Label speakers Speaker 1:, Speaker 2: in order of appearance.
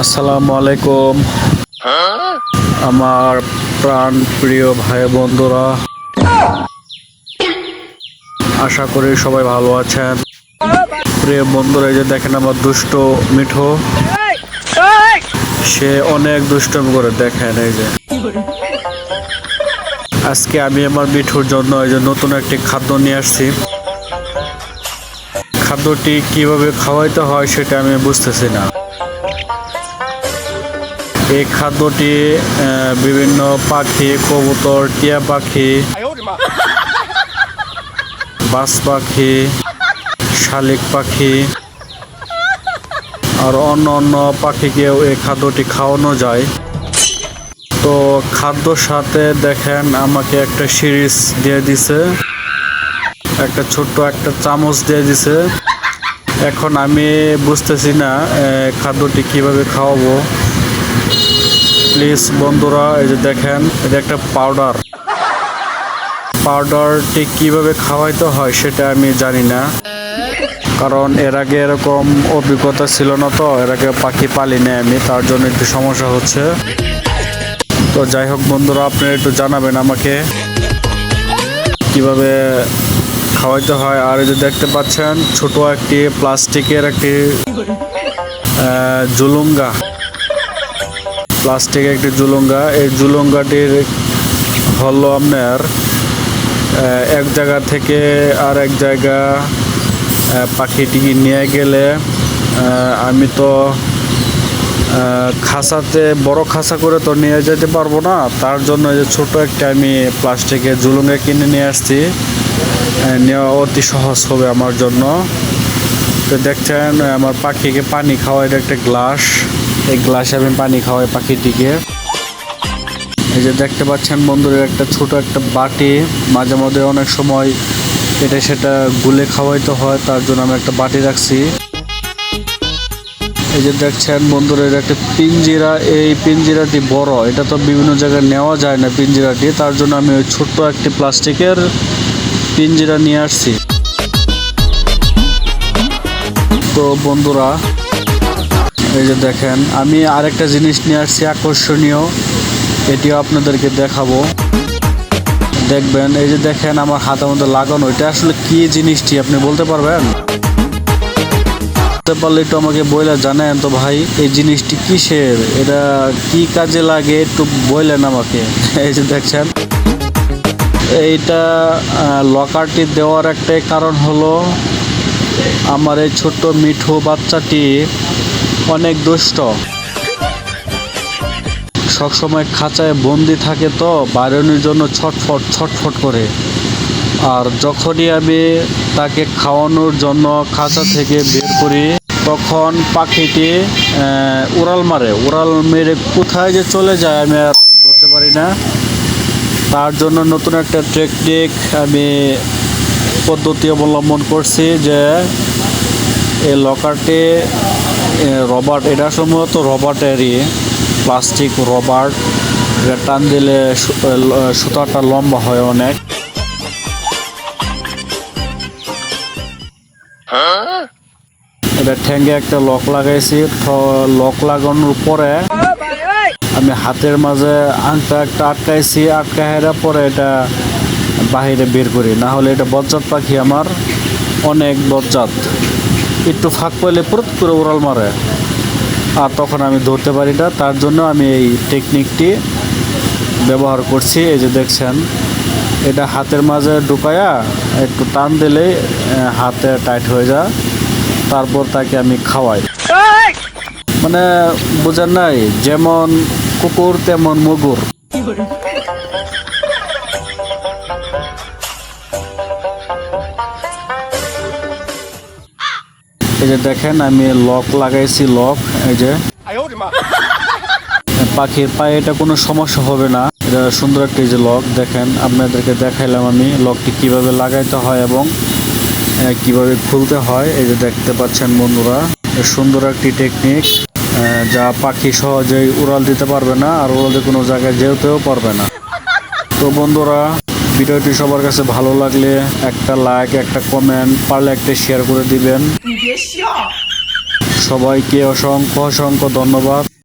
Speaker 1: আসসালামু আলাইকুম আমার প্রাণ প্রিয় ভাই বন্ধুরা, আশা করি সবাই ভালো আছেন। প্রিয় বন্ধুরা যে দেখেন আমার দুষ্ট মিঠো। সে অনেক দুষ্টম করে, দেখেন এই যে। আজকে আমি আমার মিঠুর জন্য এই যে নতুন একটি খাদ্য নিয়ে আসছি। খাদ্যটি কীভাবে খাওয়াইতে হয় সেটা আমি বুঝতেছি না। এই খাদ্যটি বিভিন্ন পাখি, কবুতর, টিয়া পাখি, বাস পাখি, শালিক পাখি, আর অন্য অন্য পাখিকেও এই খাদ্যটি খাওয়ানো যায়। তো খাদ্যর সাথে দেখেন, আমাকে একটা সিরিজ দিয়ে দিছে। একটা ছোট্ট একটা চামচ দিয়ে দিছে। এখন আমি বুঝতেছি না খাদ্যটি কীভাবে খাওয়াবো। প্লিজ বন্ধুরা, এই যে দেখেন, এটা একটা পাউডার। পাউডারটি কীভাবে খাওয়াইতে হয় সেটা আমি জানি না। কারণ এর আগে এরকম অভিজ্ঞতা ছিল না তো, এর আগে পাখি পালি না আমি, তার জন্য একটু সমস্যা হচ্ছে। তো যাই হোক বন্ধুরা আপনি একটু জানাবেন আমাকে। কীভাবে খাওয়াইতে হয়। আর এই যে দেখতে পাচ্ছেন, ছোট একটি প্লাস্টিকের একটি জুলুঙ্গা। প্লাস্টিকের একটি জুলুঙ্গা। এই জুলুঙ্গাটির হলো আপনার এক জায়গা থেকে আর এক জায়গা পাখিটিকে নিয়ে গেলে আমি তো খাঁচাতে বড় খাসা করে তো নিয়ে যেতে পারব না। তার জন্য যে ছোট একটা আমি প্লাস্টিকের জুলুঙ্গা কিনে নিয়ে আসছি। নেওয়া অতি সহজ হবে আমার জন্য। তো দেখছেন আমার পাখিকে পানি খাওয়াই এটা একটা গ্লাস। এই গ্লাসে আমি পানি খাওয়াই পাখিটিকে। এই যে দেখতে পাচ্ছেন বন্ধুরা একটা ছোট একটা বাটি। মাঝে মধ্যে অনেক সময় এটা সেটা গুলে খাওয়াইতে হয়, তার জন্য আমি একটা বাটি রাখছি। এই যে দেখছেন বন্ধুরা, এটা একটা পিঞ্জিরা এই পিঞ্জিরাটি বড়, এটা তো বিভিন্ন জায়গায় নেওয়া যায় না পিঞ্জিরাটি তার জন্য আমি ওই ছোট্ট একটি প্লাস্টিকের পিঞ্জিরা নিয়ে আসছি। তো বন্ধুরা, এই যে দেখেন, আমি আরেকটা জিনিস নিয়ে আসছি আকর্ষণীয়। এটিও আপনাদেরকে দেখাবো। দেখবেন, এই যে দেখেন, আমার হাতের মধ্যে লাগানো, এটা আসলে কি জিনিসটি আপনি বলতে পারবেন? বলতে পারলে একটু আমাকে বইলা জানেন, তো ভাই, এই জিনিসটি কিসের? এটা কি কাজে লাগে? একটু বললেন আমাকে। এই যে দেখছেন, এইটা লকারটি দেওয়ার একটাই কারণ হলো, আমার এই ছোট্ট মিঠু বাচ্চাটি অনেক দুষ্ট। সবসময় খাঁচায় বন্দি থাকে তো, বাইরনের জন্য ছটফট ছটফট করে। আর যখনই আমি তাকে খাওয়ানোর জন্য খাঁচা থেকে বের করি তখন পাখিটি উড়াল মারে। উড়াল মেরে কোথায় যে চলে যায় আমি আর ধরতে পারি না। তার জন্য নতুন একটা টেকনিক আমি পদ্ধতি অবলম্বন করছি যে এই লকারটি রবার্ট, এটা সম্ভবত রবার্টেরই প্লাস্টিক রবার্ট টান দিলে সুতাটা লম্বা হয় অনেক। এটা ঠ্যাঙ্গে একটা লক লাগাইছি। লক লাগানোর পরে আমি হাতের মাঝে আংটা একটা আটকাইছি আটকা পরে এটা বাহিরে বের করি। না হলে এটা বজ্জাত পাখি আমার, অনেক বজ্জাত। একটু ফাঁক পেলে পুরোত করে উড়াল মারে। আর তখন আমি ধরতে পারি না, তার জন্য আমি এই টেকনিকটি ব্যবহার করছি। এই যে দেখছেন, এটা হাতের মাঝে ঢুকায়া একটু টান দিলেই হাতে টাইট হয়ে যায়। তারপর তাকে আমি খাওয়াই। মানে বোঝার নাই, যেমন কুকুর তেমন মগুর। এই যে দেখেন, আমি লক লাগাইছি, লক, এই যে। পাখির পায়ে এটা কোনো সমস্যা হবে না। এটা সুন্দর একটা যে লক, দেখেন, আপনাদেরকে দেখাইলাম আমি লকটি কীভাবে লাগাইতে হয় এবং কীভাবে খুলতে হয় এই যে দেখতে পাচ্ছেন বন্ধুরা সুন্দর একটি টেকনিক যা পাখি সহজেই উড়াল দিতে পারবে না আর উড়াল দিয়ে কোনো জায়গায় যেতেও পারবে না। তো বন্ধুরা ভিডিওটি সবার কাছে ভালো লাগলে একটা লাইক একটা কমেন্ট পারলে একটা শেয়ার করে দিবেন। সবাইকে অসংখ্য অসংখ্য ধন্যবাদ।